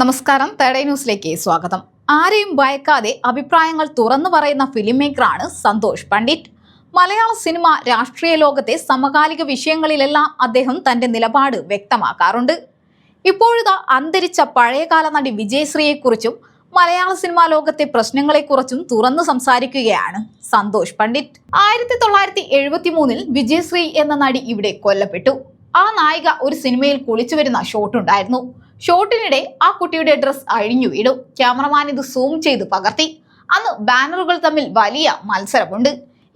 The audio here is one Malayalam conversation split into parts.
നമസ്കാരം. തേടേ ന്യൂസിലേക്ക് സ്വാഗതം. ആരെയും ഭയക്കാതെ അഭിപ്രായങ്ങൾ തുറന്നു പറയുന്ന ഫിലിം മേക്കറാണ് സന്തോഷ് പണ്ഡിറ്റ്. മലയാള സിനിമ രാഷ്ട്രീയ ലോകത്തെ സമകാലിക വിഷയങ്ങളിലെല്ലാം അദ്ദേഹം തന്റെ നിലപാട് വ്യക്തമാക്കാറുണ്ട്. ഇപ്പോഴിതാ അന്തരിച്ച പഴയകാല നടി വിജയശ്രീയെക്കുറിച്ചും മലയാള സിനിമാ ലോകത്തെ പ്രശ്നങ്ങളെക്കുറിച്ചും തുറന്നു സംസാരിക്കുകയാണ് സന്തോഷ് പണ്ഡിറ്റ്. ആയിരത്തി തൊള്ളായിരത്തി എഴുപത്തി മൂന്നിൽ വിജയശ്രീ എന്ന നടി ഇവിടെ കൊല്ലപ്പെട്ടു. ആ നായിക ഒരു സിനിമയിൽ കുളിച്ചു വരുന്ന ഷോട്ട് ഉണ്ടായിരുന്നു ഷോട്ടിനിടെ ആ കുട്ടിയുടെ ഡ്രസ് അഴിഞ്ഞു വീടും ക്യാമറമാൻ ഇത് സൂം ചെയ്ത് പകർത്തി. അന്ന് ബാനറുകൾ തമ്മിൽ വലിയ മത്സരമുണ്ട്.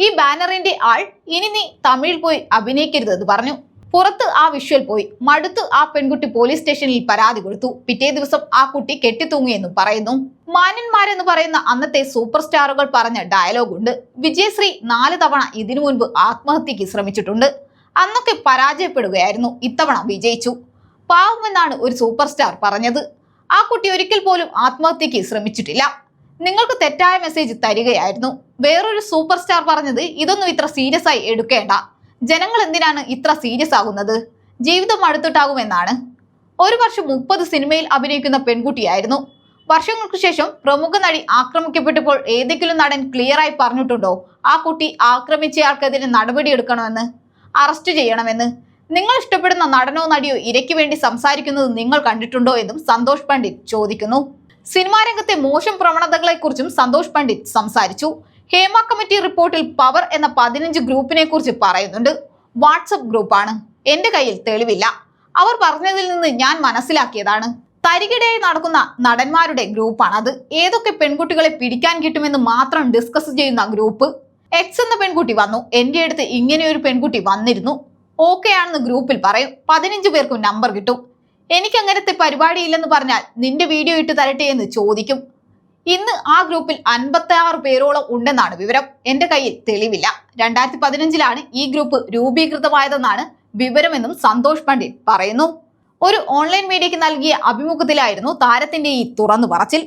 ഈ ബാനറിന്റെ ആൾ ഇനി നീ തമിഴിൽ പോയി അഭിനയിക്കരുത് എന്ന് പറഞ്ഞു. പുറത്ത് ആ വിഷ്വൽ പോയി. മടുത്ത് ആ പെൺകുട്ടി പോലീസ് സ്റ്റേഷനിൽ പരാതി കൊടുത്തു. പിറ്റേ ദിവസം ആ കുട്ടി കെട്ടിത്തൂങ്ങിയെന്നും പറയുന്നു. മാന്യന്മാരെന്ന് പറയുന്ന അന്നത്തെ സൂപ്പർ സ്റ്റാറുകൾ പറഞ്ഞ ഡയലോഗുണ്ട് വിജയശ്രീ നാല് തവണ ഇതിനു മുൻപ് ആത്മഹത്യക്ക് ശ്രമിച്ചിട്ടുണ്ട്. അന്നൊക്കെ പരാജയപ്പെടുകയായിരുന്നു. ഇത്തവണ വിജയിച്ചു. പാവമെന്നാണ് ഒരു സൂപ്പർ സ്റ്റാർ പറഞ്ഞത്. ആ കുട്ടി ഒരിക്കൽ പോലും ആത്മഹത്യക്ക് ശ്രമിച്ചിട്ടില്ല. നിങ്ങൾക്ക് തെറ്റായ മെസ്സേജ് തരികയായിരുന്നു. വേറൊരു സൂപ്പർ സ്റ്റാർ പറഞ്ഞത് ഇതൊന്നും ഇത്ര സീരിയസ് ആയി എടുക്കേണ്ട. ജനങ്ങൾ എന്തിനാണ് ഇത്ര സീരിയസ് ആകുന്നത്? ജീവിതം അടുത്തിട്ടാകുമെന്നാണ്. ഒരു വർഷം മുപ്പത് സിനിമയിൽ അഭിനയിക്കുന്ന പെൺകുട്ടിയായിരുന്നു. വർഷങ്ങൾക്ക് ശേഷം പ്രമുഖ നടി ആക്രമിക്കപ്പെട്ടപ്പോൾ ഏതെങ്കിലും നടൻ ക്ലിയറായി പറഞ്ഞിട്ടുണ്ടോ? ആ കുട്ടി ആക്രമിച്ചയാൾക്കെതിരെ നടപടിയെടുക്കണമെന്ന്. അറസ്റ്റ് ചെയ്യണമെന്ന്. നിങ്ങൾ ഇഷ്ടപ്പെടുന്ന നടനോ നടിയോ ഇരയ്ക്ക് വേണ്ടി സംസാരിക്കുന്നത് നിങ്ങൾ കണ്ടിട്ടുണ്ടോ എന്നും സന്തോഷ് പണ്ഡിറ്റ് ചോദിക്കുന്നു. സിനിമാ രംഗത്തെ മോശം പ്രവണതകളെക്കുറിച്ചും സന്തോഷ് പണ്ഡിറ്റ് സംസാരിച്ചു. ഹേമ കമ്മിറ്റി റിപ്പോർട്ടിൽ പവർ എന്ന പതിനഞ്ച് ഗ്രൂപ്പിനെ കുറിച്ച് പറയുന്നുണ്ട്. വാട്സപ്പ് ഗ്രൂപ്പാണ്. എന്റെ കയ്യിൽ തെളിവില്ല. അവർ പറഞ്ഞതിൽ നിന്ന് ഞാൻ മനസ്സിലാക്കിയതാണ്. തരികിടയായി നടക്കുന്ന നടന്മാരുടെ ഗ്രൂപ്പാണ് അത് ഏതൊക്കെ പെൺകുട്ടികളെ പിടിക്കാൻ കിട്ടുമെന്ന് മാത്രം ഡിസ്കസ് ചെയ്യുന്ന ഗ്രൂപ്പ്. എക്സ് എന്ന പെൺകുട്ടി വന്നു. എന്റെ അടുത്ത് ഇങ്ങനെ ഒരു പെൺകുട്ടി വന്നിരുന്നു. ഓക്കെ ആണെന്ന് ഗ്രൂപ്പിൽ പറയും. പതിനഞ്ച് പേർക്കും നമ്പർ കിട്ടും. എനിക്ക് അങ്ങനത്തെ പരിപാടിയില്ലെന്ന് പറഞ്ഞാൽ നിന്റെ വീഡിയോ ഇട്ട് തരട്ടെ എന്ന് ചോദിക്കും. ഇന്ന് ആ ഗ്രൂപ്പിൽ അൻപത്തി ആറ് പേരോളം ഉണ്ടെന്നാണ് വിവരം. എന്റെ കയ്യിൽ തെളിവില്ല. രണ്ടായിരത്തി പതിനഞ്ചിലാണ് ഈ ഗ്രൂപ്പ് രൂപീകൃതമായതെന്നാണ് വിവരമെന്നും സന്തോഷ് പണ്ഡിറ്റ് പറയുന്നു. ഒരു ഓൺലൈൻ മീഡിയയ്ക്ക് നൽകിയ അഭിമുഖത്തിലായിരുന്നു താരത്തിന്റെ ഈ തുറന്നു പറച്ചിൽ.